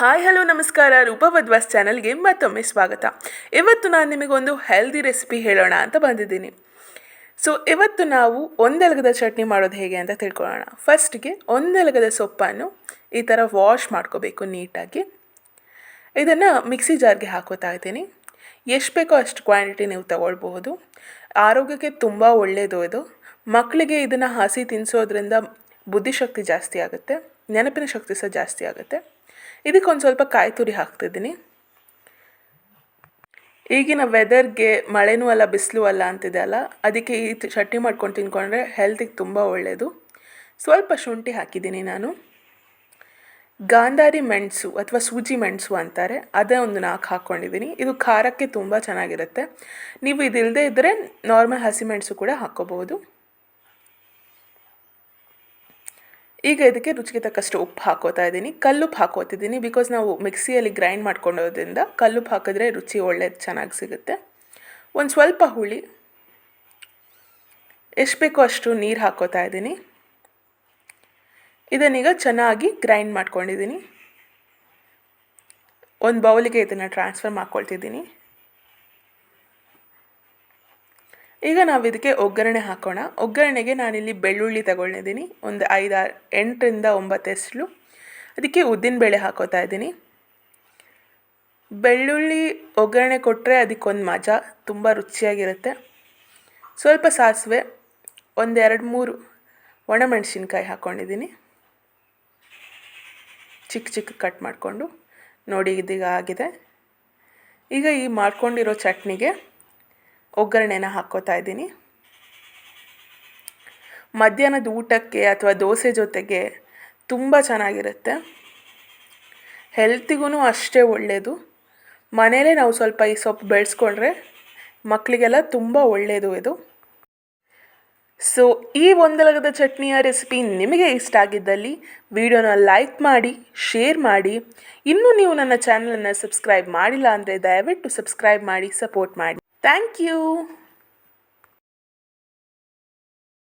Hi, hello, ನಮಸ್ಕಾರ. ರೂಪವದ್ವಾಸ್ ಚಾನಲ್ಗೆ ಮತ್ತೊಮ್ಮೆ ಸ್ವಾಗತ. ಇವತ್ತು ನಾನು ನಿಮಗೊಂದು ಹೆಲ್ದಿ ರೆಸಿಪಿ ಹೇಳೋಣ ಅಂತ ಬಂದಿದ್ದೀನಿ. ಸೊ ಇವತ್ತು ನಾವು ಒಂದೆಲಗದ ಚಟ್ನಿ ಮಾಡೋದು ಹೇಗೆ ಅಂತ ತಿಳ್ಕೊಳ್ಳೋಣ. ಫಸ್ಟ್ಗೆ ಒಂದೆಲಗದ ಸೊಪ್ಪನ್ನು ಈ ಥರ ವಾಶ್ ಮಾಡ್ಕೋಬೇಕು ನೀಟಾಗಿ. ಇದನ್ನು ಮಿಕ್ಸಿ ಜಾರ್ಗೆ ಹಾಕೋತಾ ಇದ್ದೀನಿ. ಎಷ್ಟು ಬೇಕೋ ಅಷ್ಟು ಕ್ವಾಂಟಿಟಿ ನೀವು ತಗೊಳ್ಬಹುದು. ಆರೋಗ್ಯಕ್ಕೆ ತುಂಬ ಒಳ್ಳೆಯದು ಇದು. ಮಕ್ಕಳಿಗೆ ಇದನ್ನು ಹಸಿ ತಿನ್ನಿಸೋದ್ರಿಂದ ಬುದ್ಧಿಶಕ್ತಿ ಜಾಸ್ತಿ ಆಗುತ್ತೆ. ನೆನಪಿನ ಶಕ್ತಿ ಸಹ ಜಾಸ್ತಿ ಆಗುತ್ತೆ. ಇದಕ್ಕೆ ಒಂದು ಸ್ವಲ್ಪ ಕಾಯಿ ತುರಿ ಹಾಕ್ತಿದ್ದೀನಿ. ಈಗಿನ ವೆದರ್ಗೆ ಮಳೆನೂ ಅಲ್ಲ, ಬಿಸಿಲು ಅಲ್ಲ ಅಂತಿದೆ ಅಲ್ಲ, ಅದಕ್ಕೆ ಈ ಚಟ್ನಿ ಮಾಡ್ಕೊಂಡು ತಿನ್ಕೊಂಡ್ರೆ ಹೆಲ್ತಿಗೆ ತುಂಬ ಒಳ್ಳೆಯದು ಸ್ವಲ್ಪ ಶುಂಠಿ ಹಾಕಿದ್ದೀನಿ ನಾನು. ಗಾಂಧಾರಿ ಮೆಣಸು ಅಥವಾ ಸೂಜಿ ಮೆಣಸು ಅಂತಾರೆ, ಅದೇ ಒಂದು ನಾಲ್ಕು ಹಾಕ್ಕೊಂಡಿದ್ದೀನಿ ಇದು ಖಾರಕ್ಕೆ ತುಂಬ ಚೆನ್ನಾಗಿರುತ್ತೆ. ನೀವು ಇದಿಲ್ಲದೆ ಇದ್ದರೆ ನಾರ್ಮಲ್ ಹಸಿಮೆಣಸು ಕೂಡ ಹಾಕ್ಕೋಬಹುದು. ಈಗ ಇದಕ್ಕೆ ರುಚಿಗೆ ತಕ್ಕಷ್ಟು ಉಪ್ಪು ಹಾಕೋತಾ ಇದ್ದೀನಿ. ಕಲ್ಲುಪ್ಪು ಹಾಕೋತಿದ್ದೀನಿ ಬಿಕಾಸ್ ನಾವು ಮಿಕ್ಸಿಯಲ್ಲಿ ಗ್ರೈಂಡ್ ಮಾಡ್ಕೊಂಡೋದ್ರಿಂದ ಕಲ್ಲುಪ್ಪು ಹಾಕಿದ್ರೆ ರುಚಿ ಒಳ್ಳೇದು ಚೆನ್ನಾಗಿ ಸಿಗುತ್ತೆ. ಒಂದು ಸ್ವಲ್ಪ ಹುಳಿ, ಎಷ್ಟು ಬೇಕೋ ಅಷ್ಟು ನೀರು ಹಾಕೋತಾ ಇದ್ದೀನಿ. ಇದನ್ನೀಗ ಚೆನ್ನಾಗಿ ಗ್ರೈಂಡ್ ಮಾಡ್ಕೊಂಡಿದ್ದೀನಿ. ಒಂದು ಬೌಲಿಗೆ ಇದನ್ನು ಟ್ರಾನ್ಸ್ಫರ್ ಮಾಡ್ಕೊಳ್ತಿದ್ದೀನಿ. ಈಗ ನಾವು ಇದಕ್ಕೆ ಒಗ್ಗರಣೆ ಹಾಕೋಣ. ಒಗ್ಗರಣೆಗೆ ನಾನಿಲ್ಲಿ ಬೆಳ್ಳುಳ್ಳಿ ತಗೊಂಡಿದ್ದೀನಿ ಒಂದು ಐದಾರು ಎಂಟರಿಂದ ಒಂಬತ್ತು ಎಸಳು ಅದಕ್ಕೆ ಉದ್ದಿನಬೇಳೆ ಹಾಕೋತಾ ಇದ್ದೀನಿ. ಬೆಳ್ಳುಳ್ಳಿ ಒಗ್ಗರಣೆ ಕೊಟ್ಟರೆ ಅದಕ್ಕೊಂದು ಮಜಾ, ತುಂಬ ರುಚಿಯಾಗಿರುತ್ತೆ. ಸ್ವಲ್ಪ ಸಾಸಿವೆ, ಒಂದೆರಡು ಮೂರು ಒಣಮೆಣಸಿನ್ಕಾಯಿ ಹಾಕ್ಕೊಂಡಿದ್ದೀನಿ ಚಿಕ್ಕ ಚಿಕ್ಕ ಕಟ್ ಮಾಡಿಕೊಂಡು ನೋಡಿ ಇದೀಗ ಆಗಿದೆ. ಈಗ ಈ ಮಾಡ್ಕೊಂಡಿರೋ ಚಟ್ನಿಗೆ ಒಗ್ಗರಣೆನ ಹಾಕ್ಕೋತಾ ಇದ್ದೀನಿ. ಮಧ್ಯಾಹ್ನದ ಊಟಕ್ಕೆ ಅಥವಾ ದೋಸೆ ಜೊತೆಗೆ ತುಂಬ ಚೆನ್ನಾಗಿರುತ್ತೆ. ಹೆಲ್ತಿಗೂ ಅಷ್ಟೇ ಒಳ್ಳೆಯದು ಮನೆಯಲ್ಲೇ ನಾವು ಸ್ವಲ್ಪ ಈ ಸೊಪ್ಪು ಬೆಳೆಸ್ಕೊಂಡ್ರೆ ಮಕ್ಕಳಿಗೆಲ್ಲ ತುಂಬ ಒಳ್ಳೆಯದು ಇದು. ಸೊ, ಈ ಒಂದಲಗದ ಚಟ್ನಿಯ ರೆಸಿಪಿ ನಿಮಗೆ ಇಷ್ಟ ಆಗಿದ್ದಲ್ಲಿ ವಿಡಿಯೋನ ಲೈಕ್ ಮಾಡಿ, ಶೇರ್ ಮಾಡಿ. ಇನ್ನೂ ನೀವು ನನ್ನ ಚಾನಲನ್ನು ಸಬ್ಸ್ಕ್ರೈಬ್ ಮಾಡಿಲ್ಲ ಅಂದರೆ ದಯವಿಟ್ಟು ಸಬ್ಸ್ಕ್ರೈಬ್ ಮಾಡಿ, ಸಪೋರ್ಟ್ ಮಾಡಿ. Thank you.